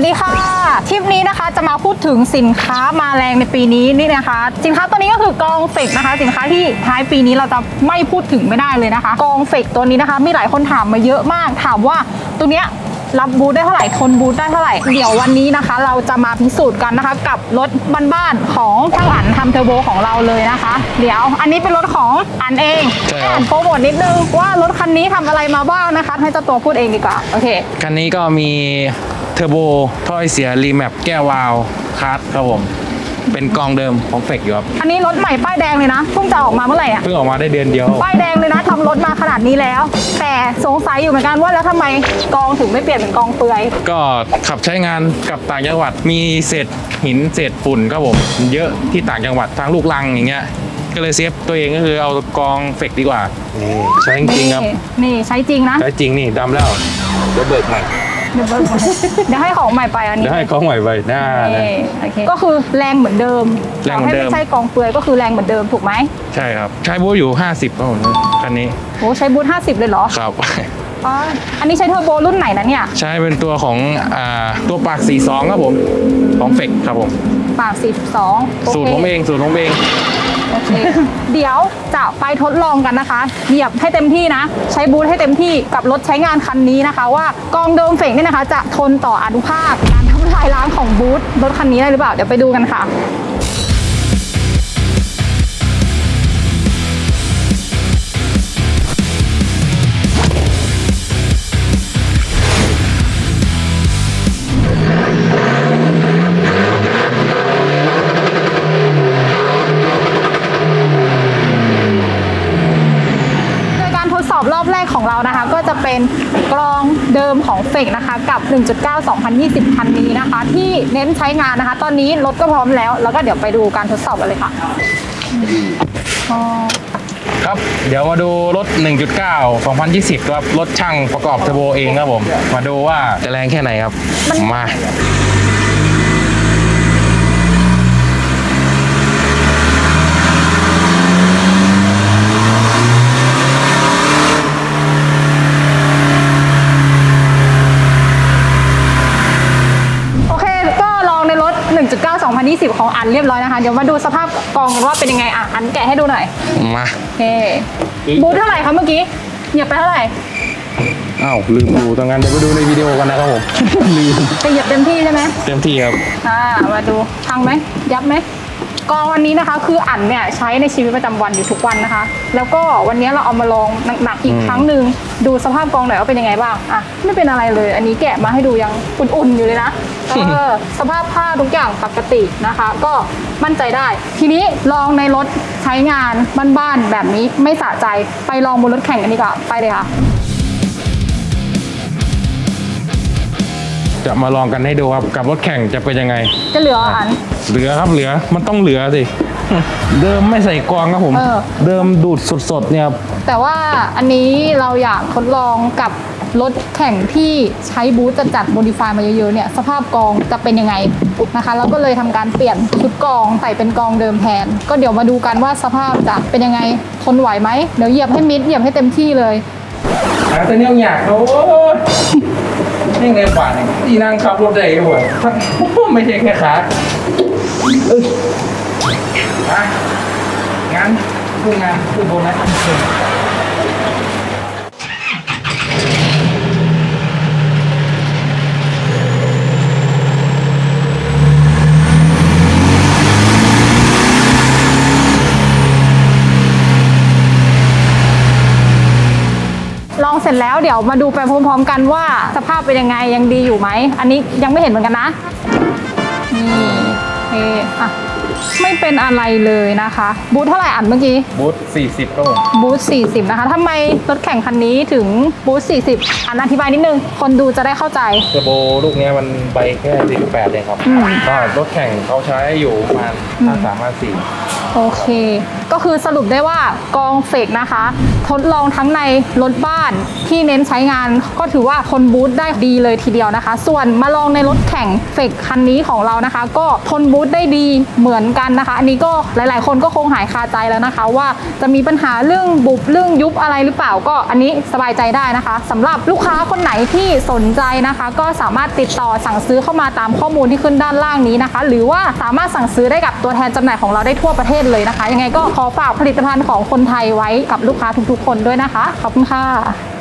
สดีค่ะทริปนี้นะคะจะมาพูดถึงสินค้ามาแรงในปีนี้นี่นะคะ สินค้าตัวนี้ก็คือกองเฟกนะคะ สินค้าที่ท้ายปีนี้เราจะไม่พูดถึงไม่ได้เลยนะคะ กองเฟกตัวนี้นะคะ มีหลายคนถามมาเยอะมากถามว่าตัวเนี้ยรับบูธได้เท่าไหร่ทนบูธได้เท่าไหร่ เดี๋ยววันนี้นะคะ เราจะมาพิสูจน์กันนะคะ กับรถบ้านๆของช่างอันทำเทอร์โบของเราเลยนะคะ เดี๋ยวอันนี้เป็นรถของอันเองใช่ครับให้อันโปรโมทนิดนึงว่ารถคันนี้ทำอะไรมาบ้างนะคะ ให้เจ้าตัวพูดเองดีกว่า โอเค คันนี้ก็มีเทอร์โบถ้อยเสียรีแมปแก้ววาล์วคาร์ดครับผม เป็นกองเดิมของเฟกอยู่ครับ อันนี้รถใหม่ป้ายแดงเลยนะเพิ่งจะออกมาเมื่อไหร่อะ เพิ่งออกมาได้เดือนเดียว ป้ายแดงเลยนะทำรถมาขนาดนี้แล้ว แต่สงสัยอยู่เหมือนกันว่าแล้วทำไมกองถึงไม่เปลี่ยนเป็นกองเปลือย ก็ขับใช้งานกับต่างจังหวัดมีเศษหินเศษฝุ่นครับผม เยอะที่ต่างจังหวัดทางลูกลังอย่างเงี้ยก็เลยเซฟตัวเองก็คือเอากองเฟกดีกว่านี่ใช้จริงๆครับนี่นี่ใช้จริงนะ ใช้จริงนี่ดำแล้วเดี๋ยวเบิกใหม่ เดี๋ยวเบิกมาเดี๋ยวให้ของใหม่ไปอันนี้เดี๋ยวให้ของใหม่ไปหน้านะ นี่โอเคก็คือแรงเหมือนเดิมแรงเหมือนเดิม ต่ให้ไม่ใช่กองเปลือยก็คือแรงเหมือนเดิมถูกไหมใช่ครับ ใช้โบทอยู่ 50ครับผมคันนี้โอ้ใช้บูท50 เลยเหรอ ครับ อ๋อ อันนี้ใช้เทอร์โบรุ่นไหนนะเนี่ย ใช้เป็นตัวของอ่าตัวปาก 42 ครับผม ของเฟกครับผม ปาก12โอเคสูตรผมเองสูตรผมเอง โอเค เดี๋ยวจะไปทดลองกันนะคะ เหยียบให้เต็มที่นะ ใช้บูทให้เต็มที่กับรถใช้งานคันนี้นะคะ ว่ากองเดิมเฟกเนี่ยนะคะ จะทนต่ออนุภาคการทำลายล้างของบูทรถคันนี้ได้หรือเปล่า เดี๋ยวไปดูกันค่ะ เป็นกรองเดิมของเฟกนะคะกับ 1.9 2020 คันนี้นะคะ ที่เน้นใช้งานนะคะ ตอนนี้รถก็พร้อมแล้ว แล้วก็เดี๋ยวไปดูการทดสอบกันเลยค่ะอ๋อครับ เดี๋ยวมาดูรถ 1.9 2020 ครับ รถช่างประกอบเทอร์โบเองครับผม มาดูว่าจะแรงแค่ไหนครับ มา โอเค ก็ลองในรถ 1.9 2020 ของอันเรียบร้อยนะคะ เดี๋ยวมาดูสภาพกองกันว่าเป็นยังไงอะอันแกะให้ดูหน่อยมาโอเคบูทเท่าไหร่คะเมื่อกี้เหยียบไปเท่าไหร่อ้าวลืมดูตรงนั้นเดี๋ยวไปดูในวิดีโอกันนะครับผมลืมจะเหยียบเต็มที่ใช่ไหมเต็มที่ครับอ่ามาดูพังไหมยับไหมกองวันนี้นะคะ คืออันเนี่ยใช้ในชีวิตประจำวันอยู่ทุกวันนะคะ แล้วก็วันนี้เราเอามาลองหนักๆอีกอืมครั้งหนึ่งดูสภาพกองหน่อยว่าเป็นยังไงบ้างอะไม่เป็นอะไรเลย อันนี้แกะมาให้ดูยังอุ่นๆอยู่เลยนะ เออสภาพผ้าทุกอย่างปกตินะคะ ก็มั่นใจได้ ทีนี้ลองในรถใช้งานบ้านๆแบบนี้ไม่สะใจไปลองบนรถแข่งกันดีกว่าไปเลยค่ะ จะมาลองกันให้ดูครับกับรถแข่งจะเป็นยังไง จะเหลืออัน เหลือครับเหลือมันต้องเหลือสิเดิมไม่ใส่กรองครับผม เออ เดิมดูดสดๆเนี่ยครับแต่ว่าอันนี้เราอยากทดลองกับ รถแข่งที่ใช้บูธจะจัดโมดิฟายมาเยอะๆเนี่ยสภาพกองจะเป็นยังไงนะคะเราก็เลยทำการเปลี่ยนชุดกองใส่เป็นกองเดิมแทน ก็เดี๋ยวมาดูกันว่าสภาพจะเป็นยังไงทนไหวไหมเดี๋ยวเหยียบให้มิดเหยียบให้เต็มที่เลยอาแต่เนี่ยอยากโอ้ยนี่ไงป่านเนี่ยที่นั่งขับรถได้หมดไม่ใช่แค่ขาเอ้ยงั้นดูงานคือโบนัส ลองเส ร็จแล้วเดี๋ยวมาดูไปพร้อมๆกันว่าสภาพเป็นยังไงยังดีอยู่ไหม อันนี้ยังไม่เห็นเหมือนกันนะ นี่โอเคอะไม่เป็นอะไรเลยนะคะ บูธเท่าไหร่อันเมื่อกี้ บูธ40ครับผมบูธ40 นะคะทำไมรถแข่งคันนี้ถึงบูธ40 อันอธิบายนิดนึง คนดูจะได้เข้าใจ เทอร์โบลูกเนี้ยมันใบแค่48เองครับอืม ก็รถแข่งเขาใช้อยู่ประมาณ53 54 โอเค ก็คือสรุปได้ว่ากองเฟกนะคะ ทดลองทั้งในรถบ้านที่เน้นใช้งานก็ถือว่าทนบูธได้ดีเลยทีเดียวนะคะ ส่วนมาลองในรถแข่งเฟกคันนี้ของเรานะคะ ก็ทนบูธได้ดีเหมือนกันนะคะ อันนี้ก็หลายๆ คนก็คงหายคาใจแล้วนะคะ ว่าจะมีปัญหาเรื่องบุบเรื่องยุบอะไรหรือเปล่าก็อันนี้สบายใจได้นะคะสำหรับลูกค้าคนไหนที่สนใจนะคะ ก็สามารถติดต่อสั่งซื้อเข้ามาตามข้อมูลที่ขึ้นด้านล่างนี้นะคะ หรือว่าสามารถสั่งซื้อได้กับตัวแทนจำหน่ายของเราได้ทั่วประเทศศเลยนะคะ ยังไงก็ขอฝากผลิตภัณฑ์ของคนไทยไว้กับลูกค้าทุกๆ คนด้วยนะคะ ขอบคุณค่ะ